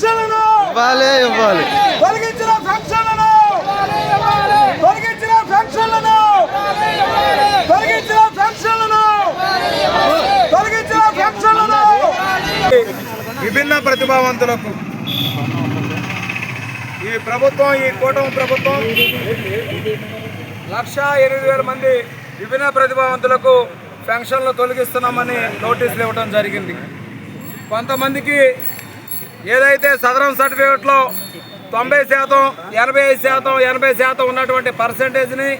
పెన్షన్లను ఇవ్వాలి ఇవ్వాలి. తొలగించిన పెన్షన్లను తొలగించిన పెన్షన్లను తొలగించిన పెన్షన్లను తొలగించిన పెన్షన్లను విభిన్న ప్రతిభావంతులకు ఈ ప్రభుత్వం ఈ కూటమి ప్రభుత్వం లక్ష ఎనిమిది వేల మంది విభిన్న ప్రతిభావంతులకు పెన్షన్లు తొలగిస్తున్నామని నోటీసులు ఇవ్వడం జరిగింది. కొంతమందికి ఏదైతే సదరం సర్టిఫికేట్లో తొంభై శాతం ఎనభై ఐదు శాతం ఎనభై శాతం ఉన్నటువంటి పర్సంటేజ్ని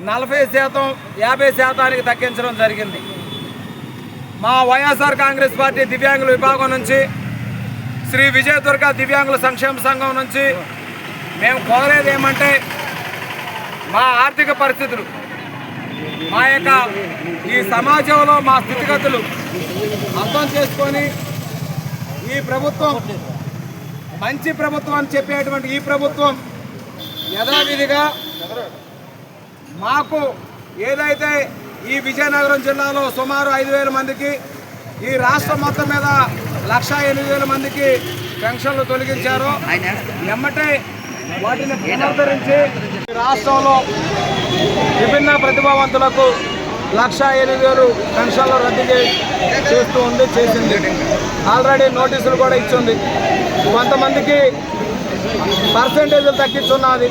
నలభై శాతం యాభై శాతానికి తగ్గించడం జరిగింది. మా వైఎస్ఆర్ కాంగ్రెస్ పార్టీ దివ్యాంగుల విభాగం నుంచి శ్రీ విజయదుర్గ దివ్యాంగుల సంక్షేమ సంఘం నుంచి మేము కోరేది ఏమంటే మా ఆర్థిక పరిస్థితులు మా యొక్క ఈ సమాజంలో మా స్థితిగతులు అర్థం చేసుకొని ఈ ప్రభుత్వం మంచి ప్రభుత్వం అని చెప్పేటువంటి ఈ ప్రభుత్వం యథావిధిగా మాకు ఏదైతే ఈ విజయనగరం జిల్లాలో సుమారు ఐదు వేల మందికి ఈ రాష్ట్రం మొత్తం మీద లక్ష ఎనిమిది వేల మందికి పెన్షన్లు తొలగించారో. ఎమ్మటే వాటిని పునరుద్ధరించి రాష్ట్రంలో విభిన్న ప్రతిభావంతులకు లక్ష ఎనిమిది వేలు పెన్షన్లు రద్దు చేస్తూ ఉంది చేసింది. ఆల్రెడీ నోటీసులు కూడా ఇచ్చింది. కొంతమందికి పర్సంటేజ్లు తగ్గిస్తున్నది.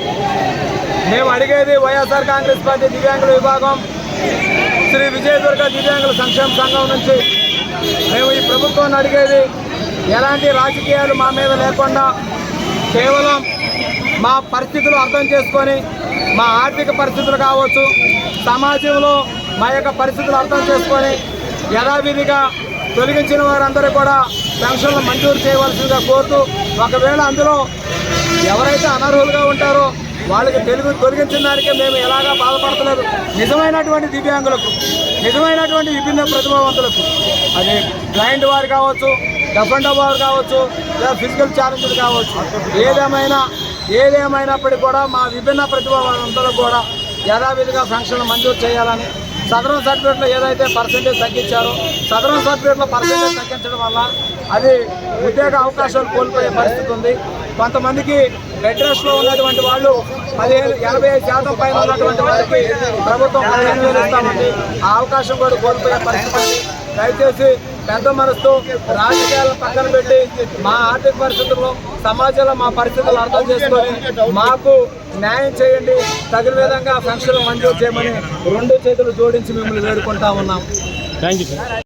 మేము అడిగేది వైఎస్ఆర్ కాంగ్రెస్ పార్టీ దివ్యాంగుల విభాగం శ్రీ విజయదుర్గ దివ్యాంగుల సంక్షేమ సంఘం నుంచి మేము ఈ ప్రభుత్వాన్ని అడిగేది ఎలాంటి రాజకీయాలు మా మీద లేకుండా కేవలం మా పరిస్థితులు అర్థం చేసుకొని మా ఆర్థిక పరిస్థితులు కావచ్చు సమాజంలో మా యొక్క పరిస్థితులు అర్థం చేసుకొని యథావిధిగా తొలగించిన వారందరూ కూడా పెన్షన్లు మంజూరు చేయవలసిందిగా కోరుతూ ఒకవేళ అందులో ఎవరైతే అనర్హులుగా ఉంటారో వాళ్ళకి తెలుగు తొలగించిన దానికే మేము ఎలాగా బాధపడతలేదు. నిజమైనటువంటి దివ్యాంగులకు నిజమైనటువంటి విభిన్న ప్రతిభావంతులకు అది బ్లైండ్ వారు కావచ్చు డఫండ్ వారు కావచ్చు లేదా ఫిజికల్ ఛాలెంజ్లు కావచ్చు ఏదేమైనా ఏదేమైనప్పటికీ కూడా మా విభిన్న ప్రతిభావంతులకు కూడా యథావిధిగా ఫంక్షన్లు మంజూరు చేయాలని సదరం సర్టిఫికేట్లో ఏదైతే పర్సెంటేజ్ తగ్గించారో సదరం సర్టిఫికేట్లో పర్సెంటేజ్ తగ్గించడం వల్ల అది ఉద్యోగ అవకాశాలు కోల్పోయే పరిస్థితి ఉంది. కొంతమందికి బెడ్ రెస్ట్లో ఉన్నటువంటి వాళ్ళు పదిహేను ఎనభై ఐదు శాతం పైన ఉన్నటువంటి వాళ్ళకి ప్రభుత్వం పదిహేను వేలు ఇస్తామండి. ఆ అవకాశం కూడా కోల్పోయే పరిస్థితి దయచేసి పెద్ద మనసుతో రాజకీయాలను పక్కన పెట్టి మా ఆర్థిక పరిస్థితుల్లో సమాజంలో మా పరిస్థితులు అర్థం చేసుకొని మాకు న్యాయం చేయండి తగిన విధంగా ఫంక్షన్లు మంజూరు చేయమని రెండు చేతులు జోడించి మిమ్మల్ని వేడుకుంటా ఉన్నాం.